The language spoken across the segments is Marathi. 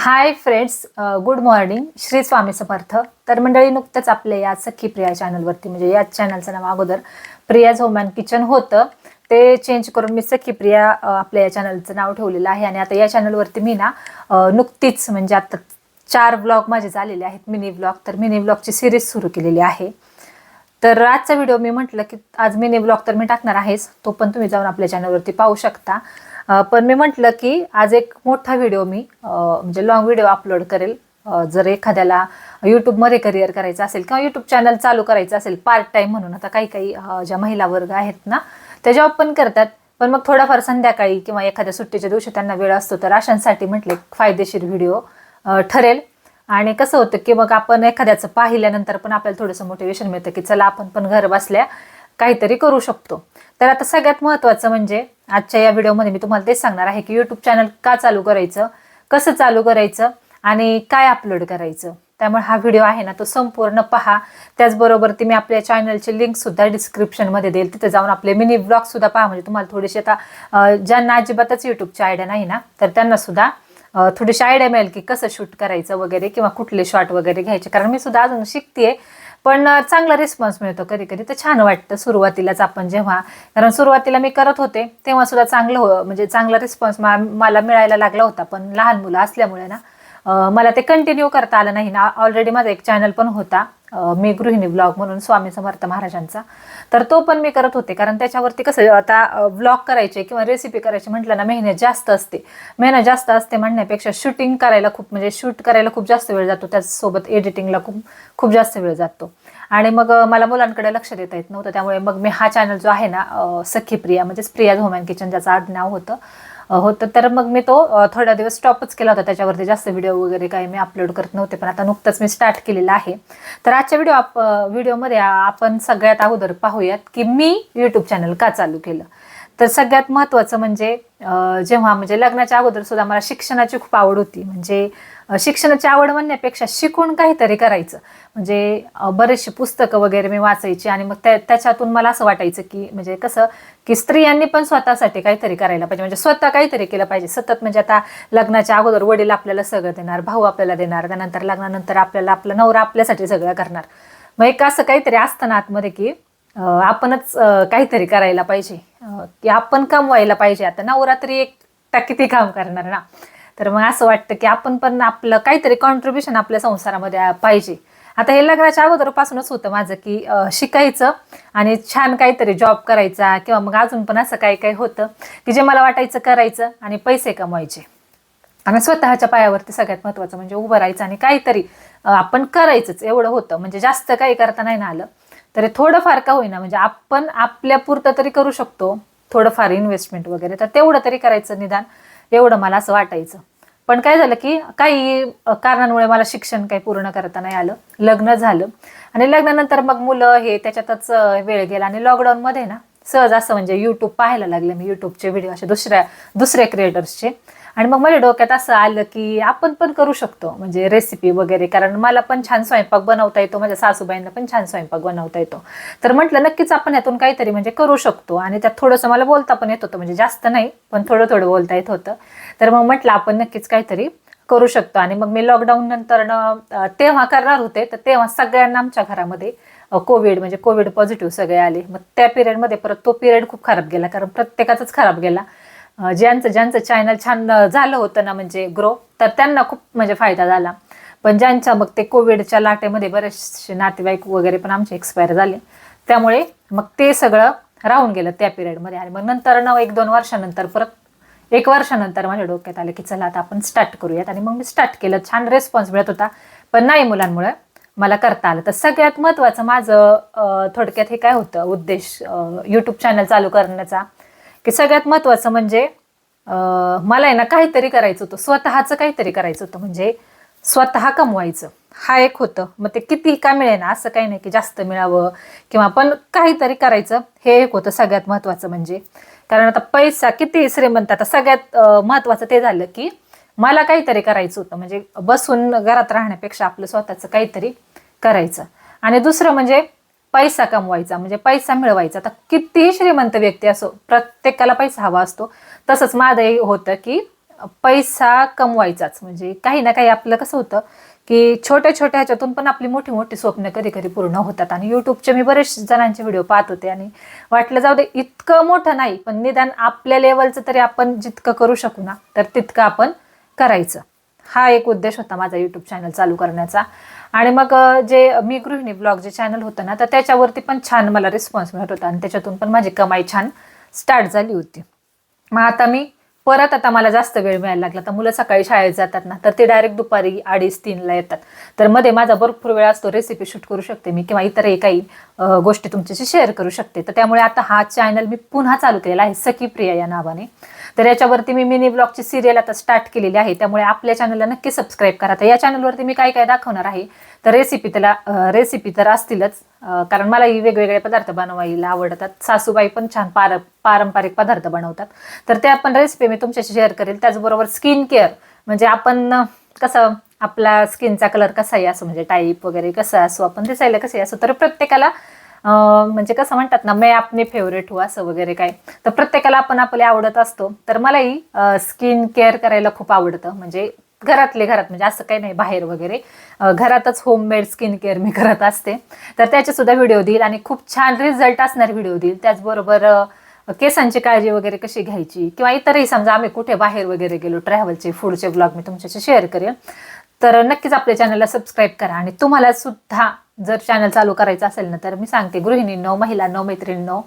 Hi friends good morning Shri Swami Samarth. तर मंडळी नुकतंच आपल्या या सखी प्रिया चॅनलवरती म्हणजे याच चॅनलचं नाव अगोदर प्रियाज होम अँड किचन होतं. ते चेंज करून मी सखी प्रिया आपल्या या चॅनलचं नाव ठेवलेलं आहे. आणि आता या चॅनलवरती मी ना नुकतीच म्हणजे आता चार ब्लॉग माझे झालेले आहेत मिनी ब्लॉग तर मिनी ब्लॉगची सिरीज सुरू केलेली आहे. तर आजचा व्हिडिओ मी म्हटलं की आज मिनी ब्लॉग तर मी टाकणार आहेच तो पण तुम्ही जाऊन आपल्या चॅनलवरती पाहू शकता. पण मी म्हटलं की आज एक मोठा व्हिडिओ मी म्हणजे लॉंग व्हिडिओ अपलोड करेल. जर एखाद्याला यूट्यूबमध्ये करिअर करायचं असेल किंवा यूट्यूब चॅनल चालू करायचं असेल पार्ट टाईम म्हणून. आता काही काही ज्या महिला वर्ग आहेत ना त्या जॉब पण करतात. पण मग थोडाफार संध्याकाळी किंवा एखाद्या सुट्टीच्या दिवशी त्यांना वेळ असतो तर अशांसाठी म्हटले फायदेशीर व्हिडिओ ठरेल. आणि कसं होतं की मग आपण एखाद्याचं पाहिल्यानंतर पण आपल्याला थोडंसं मोटिवेशन मिळतं की चला आपण पण घर बसल्या काहीतरी करू शकतो. तर आता सगळ्यात महत्त्वाचं म्हणजे आजच्या या व्हिडिओमध्ये मी तुम्हाला तेच सांगणार आहे की यूट्यूब चॅनल का चालू करायचं कसं चालू करायचं आणि काय अपलोड करायचं. त्यामुळे हा व्हिडिओ आहे ना तो संपूर्ण पहा. त्याचबरोबर ती मी आपल्या चॅनलची लिंक सुद्धा डिस्क्रिप्शनमध्ये देईल. तिथे जाऊन आपले मिनी ब्लॉग सुद्धा पहा. म्हणजे तुम्हाला थोडीशी आता ज्यांना अजिबातच यूट्यूबची आयडिया नाही ना तर त्यांना सुद्धा थोडीशी आयडिया मिळेल की कसं शूट करायचं वगैरे किंवा कुठले शॉट वगैरे घ्यायचे. कारण मी सुद्धा अजून शिकतेय. पण चांगला रिस्पॉन्स मिळतो कधी कधी तर छान वाटतं सुरुवातीलाच आपण जेव्हा. कारण सुरुवातीला मी करत होते तेव्हा सुद्धा चांगलं हो म्हणजे चांगला रिस्पॉन्स मला मिळायला लागला होता. पण लहान मुलं असल्यामुळे ना मला ते कंटिन्यू करता आलं नाही ना. ऑलरेडी माझा एक चॅनल पण होता मी गृहिणी ब्लॉग म्हणून स्वामी समर्थ महाराजांचा. तर तो पण मी करत होते कारण त्याच्यावरती कसं आता ब्लॉग करायचे किंवा रेसिपी करायची म्हटलं ना मेहनत जास्त असते. मेहनत जास्त असते म्हणण्यापेक्षा शूटिंग करायला खूप म्हणजे शूट करायला खूप जास्त वेळ जातो त्याचसोबत एडिटिंगला खूप खूप जास्त वेळ जातो. आणि मग मला मुलांकडे लक्ष देता येत नव्हतं त्यामुळे मग मी हा चॅनल जो आहे ना सखी प्रिया म्हणजेच प्रिया झोमॅन किचन ज्याचं आड नाव होतं होतं. तर मग मी तो थोडा दिवस स्टॉपच केला होता. त्याच्यावरती जास्त व्हिडिओ वगैरे काही मी अपलोड करत नव्हते. पण आता नुकतंच मी स्टार्ट केलेलं आहे. तर आजच्या व्हिडिओ आप व्हिडिओमध्ये आपण सगळ्यात अगोदर पाहूयात की मी यूट्यूब चॅनल का चालू केलं? तर सगळ्यात महत्त्वाचं म्हणजे जेव्हा म्हणजे लग्नाच्या अगोदर सुद्धा मला शिक्षणाची खूप आवड होती. म्हणजे शिक्षणाची आवड म्हणण्यापेक्षा शिकून काहीतरी करायचं. म्हणजे बरेचशी पुस्तकं वगैरे मी वाचायची आणि मग त्या त्याच्यातून मला असं वाटायचं की म्हणजे कसं की स्त्रियांनी पण स्वतःसाठी काहीतरी करायला पाहिजे. म्हणजे स्वतः काहीतरी केलं पाहिजे. सतत म्हणजे आता लग्नाच्या अगोदर वडील आपल्याला सगळं देणार भाऊ आपल्याला देणार त्यानंतर लग्नानंतर आपल्याला आपला नवरा आपल्यासाठी सगळं करणार. मग एक असं काहीतरी असतं ना आतमध्ये की आपणच काहीतरी करायला पाहिजे. की आपण कमवायला पाहिजे. आता नवरात्री एक टा किती काम करणार ना. तर मग असं वाटतं की आपण पण आपलं काहीतरी कॉन्ट्रीब्युशन आपल्या संसारामध्ये पाहिजे. आता हे लग्नाच्या अगोदरपासूनच होतं माझं की शिकायचं आणि छान काहीतरी जॉब करायचा किंवा मग अजून पण असं काही काही होतं की जे मला वाटायचं करायचं आणि पैसे कमवायचे. आणि स्वतःच्या पायावरती सगळ्यात महत्त्वाचं म्हणजे उभं राहायचं आणि काहीतरी आपण करायचंच. एवढं होतं. म्हणजे जास्त काही करता नाही ना आलं. तरी थोडंफार का होईना? म्हणजे आपण आपल्या पुरतं तरी करू शकतो थोडंफार इन्व्हेस्टमेंट वगैरे. तर तेवढं तरी करायचं निदान. एवढं मला असं वाटायचं. पण काय झालं की काही कारणांमुळे मला शिक्षण काही पूर्ण करता नाही आलं. लग्न झालं. आणि लग्नानंतर मग मुलं हे त्याच्यातच वेळ गेला. आणि लॉकडाऊनमध्ये ना सहज असं म्हणजे यूट्यूब पाहायला लागले मी. यूट्यूबचे व्हिडिओ असे दुसऱ्या दुसऱ्या क्रिएटर्सचे आणि मग माझ्या डोक्यात असं आलं की आपण पण करू शकतो म्हणजे रेसिपी वगैरे. कारण मला पण छान स्वयंपाक बनवता येतो माझ्या सासूबाईंना पण छान स्वयंपाक बनवता येतो. तर म्हटलं नक्कीच आपण यातून काहीतरी म्हणजे करू शकतो. आणि त्यात थोडंसं मला बोलता पण येत होतं म्हणजे जास्त नाही पण थोडं थोडं बोलता येत होतं. तर मग म्हटलं आपण नक्कीच काहीतरी करू शकतो. आणि मग मी लॉकडाऊन नंतर तेव्हा करणार होते. तर तेव्हा सगळ्यांना आमच्या घरामध्ये कोविड म्हणजे कोविड पॉझिटिव्ह सगळे आले. मग त्या पिरियडमध्ये परत तो पिरियड खूप खराब गेला. कारण प्रत्येकाचाच खराब गेला. ज्यांचं ज्यांचं चॅनल छान झालं होतं ना म्हणजे ग्रो तर त्यांना खूप म्हणजे फायदा झाला. पण ज्यांच्या मग ते कोविडच्या लाटेमध्ये बरेचसे नातेवाईक वगैरे पण आमचे एक्सपायर झाले. त्यामुळे मग ते सगळं राहून गेलं त्या पिरियडमध्ये आणि मग नंतर न एक दोन वर्षानंतर परत एक वर्षानंतर माझ्या डोक्यात आलं की चला आता आपण स्टार्ट करूयात. आणि मग मी स्टार्ट केलं. छान रेस्पॉन्स मिळत होता. पण नाही मुलांमुळे मला करता आलं. तर सगळ्यात महत्त्वाचं माझं थोडक्यात हे काय होतं? उद्देश यूट्यूब चॅनल चालू करण्याचा. की सगळ्यात महत्त्वाचं म्हणजे मला आहे ना काहीतरी करायचं होतं. स्वतःचं काहीतरी करायचं होतं. म्हणजे स्वतः कमवायचं. हा एक होतं. मग ते किती का मिळेना? असं काही नाही की जास्त मिळावं. किंवा पण काहीतरी करायचं. हे एक होतं सगळ्यात महत्त्वाचं म्हणजे. कारण आता पैसा किती श्रीमंत आता सगळ्यात महत्त्वाचं ते झालं की मला काहीतरी करायचं होतं. म्हणजे बसून घरात राहण्यापेक्षा आपलं स्वतःचं काहीतरी करायचं. आणि दुसरं म्हणजे पैसा कमवायचा म्हणजे पैसा मिळवायचा. आता कितीही श्रीमंत व्यक्ती असो प्रत्येकाला पैसा हवा असतो. तसंच माझंही होतं की पैसा कमवायचाच. म्हणजे काही ना काही आपलं कसं होतं की छोट्या छोट्या ह्याच्यातून पण आपली मोठी मोठी स्वप्न कधी कधी पूर्ण होतात. आणि युट्यूबचे मी बरेच जणांचे व्हिडिओ पाहत होते आणि वाटलं जाऊ दे इतकं मोठं नाही पण निदान आपल्या लेवलचं तरी आपण जितकं करू शकू ना तर तितकं आपण करायचं. हा एक उद्देश होता माझा यूट्यूब चॅनल चालू करण्याचा. आणि मग जे मी गृहिणी ब्लॉग जे चॅनल होतं ना तर त्याच्यावरती पण छान मला रिस्पॉन्स मिळत होता. आणि त्याच्यातून पण माझी कमाई छान स्टार्ट झाली होती. मग आता मी परत आता मला जास्त वेळ मिळायला लागला. तर मुलं सकाळी शाळेत जातात ना तर ते डायरेक्ट दुपारी अडीच तीनला येतात. तर मध्ये माझा भरपूर वेळ असतो रेसिपी शूट करू शकते मी किंवा इतरही काही गोष्टी तुमच्याशी शेअर करू शकते. तर त्यामुळे आता हा चॅनल मी पुन्हा चालू केलेला आहे. सखी प्रिया या नावाने. तर याच्यावरती मी मिनी ब्लॉगची सिरियल आता स्टार्ट केलेली आहे. त्यामुळे आपल्या चॅनलला नक्की सबस्क्राईब करा. तर या चॅनलवरती मी काय काय दाखवणार आहे तर रेसिपी त्याला रेसिपी तर असतीलच. कारण मलाही वेगवेगळे पदार्थ बनवायला आवडतात. सासूबाई पण छान पार पारंपरिक पदार्थ बनवतात. तर त्या पण रेसिपी मी तुमच्याशी शेअर करेल. त्याचबरोबर स्किन केअर म्हणजे आपण कसं आपला स्किनचा कलर कसा आहे असं म्हणजे टाईप वगैरे कसं असो आपण दिसायला कसं असो तर प्रत्येकाला म्हणजे कसं म्हणतात ना मैं आपने फेवरेट हो असं वगैरे काय. तर प्रत्येकाला आपण आपले आवडत असतो. तर मलाही स्किन केअर करायला खूप आवडतं. म्हणजे घरातले घरात म्हणजे असं काही नाही बाहेर वगैरे. घरातच होममेड स्किन केअर मी करत असते. तर त्याचे सुद्धा व्हिडिओ देईल आणि खूप छान रिझल्ट असणारे व्हिडिओ देईल. त्याचबरोबर केसांची काळजी वगैरे कशी घ्यायची? किंवा इतरही समजा आम्ही कुठे बाहेर वगैरे गेलो ट्रॅव्हलचे फूडचे ब्लॉग मी तुमच्याशी शेअर करेन तर नक्कीच आपल्या चॅनलला सबस्क्राईब करा आणि तुम्हाला सुद्धा जर चॅनल चालू करायचं असेल ना तर मी सांगते गृहिणींनो महिलांनो मैत्रिणींनो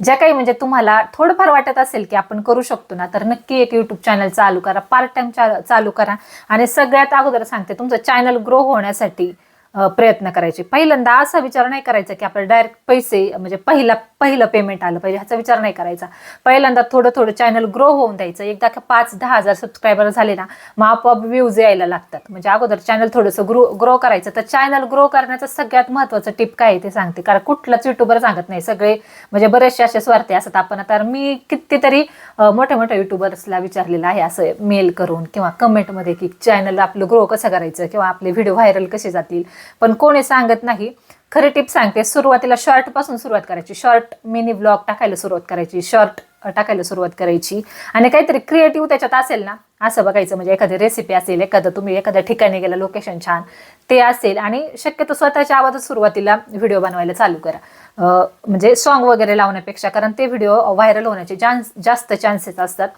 ज्या काही म्हणजे तुम्हाला थोडंफार वाटत असेल की आपण करू शकतो ना तर नक्की एक यूट्यूब चॅनल चालू करा पार्ट टाइम चालू करा. आणि सगळ्यात अगोदर सांगते तुमचं चॅनल ग्रो होण्यासाठी प्रयत्न करायचे. पहिल्यांदा असा विचार नाही करायचा की आपल्याला डायरेक्ट पैसे म्हणजे पहिला पहिलं पेमेंट आलं पाहिजे ह्याचा विचार नाही करायचा. पहिल्यांदा थोडं थोडं चॅनल ग्रो होऊन द्यायचं. एकदा का पाच दहा हजार सबस्क्रायबर झाले ना मग आपोआप व्ह्यूज यायला लागतात. म्हणजे अगोदर चॅनल थोडंसं ग्रो ग्रो करायचं. तर चॅनल ग्रो करण्याचं सगळ्यात महत्त्वाचं टिप काय ते सांगते. कारण कुठलंच युट्यूबर सांगत नाही. सगळे म्हणजे बरेचसे असे स्वार्थी असतात. आपण आता मी कितीतरी मोठ्या मोठ्या युट्यूबर्सला विचारलेलं आहे. असं मेल करून किंवा कमेंटमध्ये की चॅनल आपलं ग्रो कसं करायचं? किंवा आपले व्हिडिओ व्हायरल कसे जातील? पण कोणी सांगत नाही. खरी टिप सांगते सुरुवातीला शॉर्टपासून सुरुवात करायची. शॉर्ट मिनी ब्लॉग टाकायला सुरुवात करायची. शॉर्ट टाकायला सुरुवात करायची. आणि काहीतरी क्रिएटिव्ह त्याच्यात असेल ना असं बघायचं. म्हणजे एखादी रेसिपी असेल एखादं तुम्ही एखाद्या ठिकाणी गेला लोकेशन छान ते असेल. आणि शक्यतो स्वतःच्या आवाजात सुरुवातीला व्हिडिओ बनवायला चालू करा. म्हणजे सॉन्ग वगैरे लावण्यापेक्षा कारण ते व्हिडिओ व्हायरल होण्याचे चान्स जास्त चान्सेस असतात.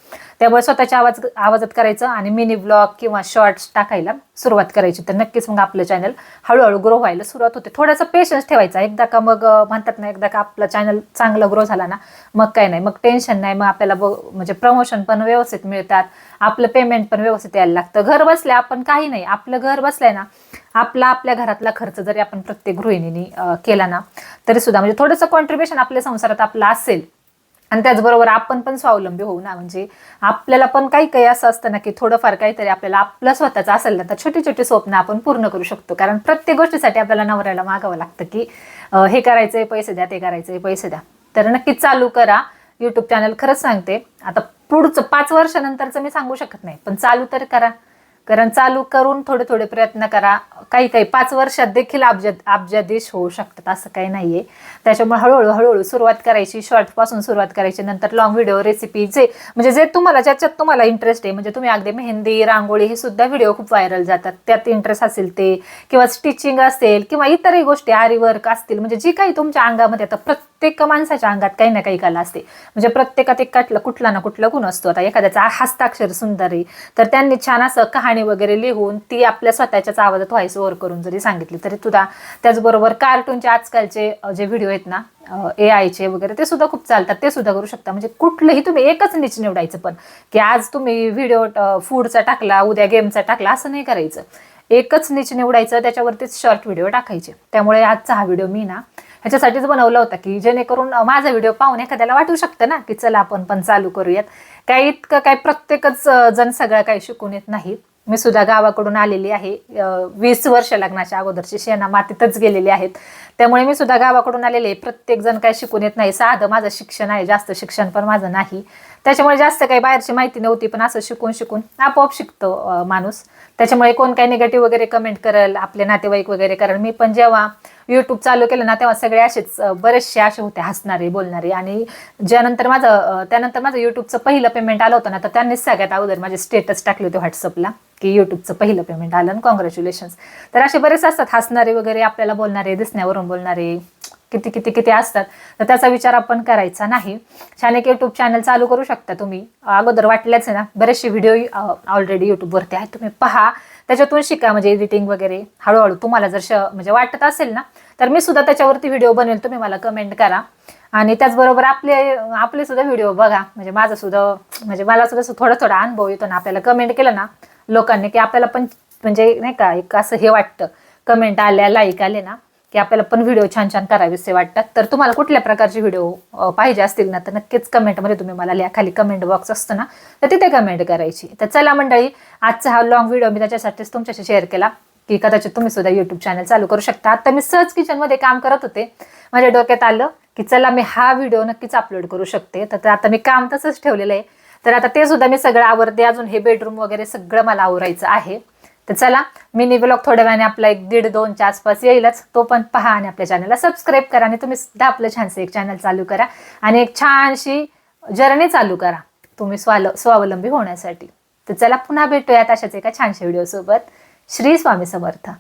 त्यामुळे स्वतःच्या आवाज आवाजात करायचं आणि मिनी ब्लॉग किंवा शॉर्ट्स टाकायला सुरुवात करायची. तर नक्कीच मग आपलं चॅनल हळूहळू ग्रो व्हायला सुरुवात होते. थोडासा पेशन्स ठेवायचा. एकदा का मग म्हणतात ना एकदा का आपलं चॅनल चांगलं ग्रो झाला ना मग काय नाही. मग टेन्शन नाही. मग आपल्याला ब- म्हणजे प्रमोशन पण व्यवस्थित मिळतात. आपलं पेमेंट पण व्यवस्थित यायला लागतं. घर बसल्या आपण काही नाही. आपलं घर बसलंय ना आपला आपल्या घरातला खर्च जरी आपण प्रत्येक गृहिणीने केला ना तरी सुद्धा म्हणजे थोडंसं कॉन्ट्रीब्युशन आपल्या संसारात आपलं असेल. आणि त्याचबरोबर आपण पण स्वावलंबी होऊ ना म्हणजे आपल्याला पण काही काही असं असतं ना की थोडंफार काहीतरी आपल्याला आपलं स्वतःचं असेल ना तर छोटी छोटी स्वप्न आपण पूर्ण करू शकतो. कारण प्रत्येक गोष्टीसाठी आपल्याला नवऱ्याला मागावं लागतं की हे करायचंय पैसे द्या ते करायचंय पैसे द्या. तर नक्कीच चालू करा. युट्यूब चॅनल खरंच सांगते. आता पुढचं पाच वर्षानंतरचं मी सांगू शकत नाही पण चालू तर करा. कारण चालू करून थोडे थोडे प्रयत्न करा. काही काही पाच वर्षात देखील अब्ज अब्जाधीश होऊ शकतात असं काही नाहीये. त्याच्यामुळे हळूहळू हळूहळू सुरुवात करायची शॉर्टपासून सुरुवात करायची नंतर लॉंग व्हिडिओ रेसिपी जे म्हणजे जे तुम्हाला ज्याच्यात तुम्हाला इंटरेस्ट आहे म्हणजे तुम्ही अगदी मेहंदी रांगोळी हे सुद्धा व्हिडिओ खूप व्हायरल जातात. त्यात इंटरेस्ट असेल ते किंवा स्टिचिंग असेल किंवा इतरही गोष्टी आरी वर्क असतील म्हणजे जी काही तुमच्या अंगामध्ये आता प्रत्येक माणसाच्या अंगात काही ना काही कला असते. म्हणजे प्रत्येकात एक कुठला ना कुठला गुण असतो. आता एखाद्याचा हस्ताक्षर सुंदर आहे तर त्यांनी छान असं कहाणी वगैरे लिहून ती आपल्या स्वतःच्याच आवाजात व्हॉइस ओव्हर करून जरी सांगितली तरी तुझा त्याचबरोबर कार्टूनचे आजकालचे जे व्हिडिओ आहेत ना ए आयचे वगैरे ते सुद्धा खूप चालतात. ते सुद्धा करू शकता. म्हणजे कुठलंही तुम्ही एकच निच निवडायचं पण की आज तुम्ही व्हिडिओ फूडचा टाकला उद्या गेमचा टाकला असं नाही करायचं. एकच निच निवडायचं त्याच्यावरतीच शॉर्ट व्हिडिओ टाकायचे. त्यामुळे आजचा हा व्हिडिओ मी ना ह्याच्यासाठीच बनवला होता की जेणेकरून माझा व्हिडिओ पाहून एखाद्याला वाटू शकतं ना की चला आपण पण चालू करूयात. काही इतकं काय प्रत्येकच जण सगळं काही शिकून येत नाही मी सुद्धा गावाकडून आलेली आहे. वीस वर्ष लग्नाच्या अगोदरची शेणा मातीतच गेलेली आहेत. त्यामुळे मी सुद्धा गावाकडून आलेले आहे. प्रत्येक जण काय शिकून येत नाही. साधं माझं शिक्षण आहे. जास्त शिक्षण पण माझं नाही. त्याच्यामुळे जास्त काही बाहेरची माहिती नव्हती पण असं शिकून शिकून आपोआप शिकतो माणूस. त्याच्यामुळे कोण काही निगेटिव्ह वगैरे कमेंट करेल आपले नातेवाईक वगैरे करेल मी पण जेव्हा युट्यूब चालू केलं ना तेव्हा सगळे असेच बरेचसे असे होते हसणारे बोलणारे. आणि ज्यानंतर माझं त्यानंतर माझं युट्यूबचं पहिलं पेमेंट आलं होतं ना तर त्यांनीच सगळ्यात अगोदर माझे स्टेटस टाकले होते व्हॉट्सअपला की युट्यूबचं पहिलं पेमेंट आलं कॉंग्रॅच्युलेशन्स तर असे बरेच असतात हसणारे वगैरे आपल्याला बोलणारे दिसण्यावरून बोलणारे. किती किती किती असतात तर त्याचा विचार आपण करायचा नाही. छान एक चॅनल चालू करू शकता तुम्ही. अगोदर वाटल्याच आहे ना बरेचसे व्हिडिओ ऑलरेडी यूट्यूबवरती आहेत. तुम्ही पहा. त्याच्यातून शिका म्हणजे एडिटिंग वगैरे. हळूहळू तुम्हाला जर श म्हणजे वाटत असेल ना तर मी सुद्धा त्याच्यावरती व्हिडिओ बनवेल. तुम्ही मला कमेंट करा. आणि त्याचबरोबर आपले आपले सुद्धा व्हिडिओ बघा. म्हणजे माझा सुद्धा म्हणजे मला सुद्धा थोडा थोडा अनुभव येतो ना आपल्याला कमेंट केलं ना लोकांनी की आपल्याला पण म्हणजे नाही का एक असं हे वाटतं. कमेंट आल्या लाईक आले ना. की आपल्याला पण व्हिडिओ छान छान करावेसे वाटतात. तर तुम्हाला कुठल्या प्रकारचे व्हिडिओ पाहिजे असतील ना तर नक्कीच कमेंटमध्ये तुम्ही मला लिहा. खाली कमेंट बॉक्स असतो ना तर तिथे कमेंट करायची. तर चला मंडळी आजचा हा लॉंग व्हिडिओ मी त्याच्यासाठीच तुमच्याशी शेअर केला की कदाचित तुम्ही सुद्धा युट्यूब चॅनल चालू करू शकता. आता मी सहज किचनमध्ये काम करत होते. माझ्या डोक्यात आलं की चला मी हा व्हिडिओ नक्कीच अपलोड करू शकते. तर आता मी काम तसंच ठेवलेलं आहे. तर आता ते सुद्धा मी सगळं आवरते. अजून हे बेडरूम वगैरे सगळं मला आवरायचं आहे. तर चला मिनी ब्लॉग थोड्या वेळाने आपला एक दीड दोनच्या आसपास येईलच. तो पण पहा आणि आपल्या चॅनलला सबस्क्राईब करा आणि तुम्ही सुद्धा आपलं छानसे एक चॅनल चालू करा आणि एक छानशी जर्नी चालू करा. तुम्ही स्वाल स्वावलंबी होण्यासाठी. तर चला पुन्हा भेटूयात अशाच एका छानशा व्हिडिओसोबत श्री स्वामी समर्थ.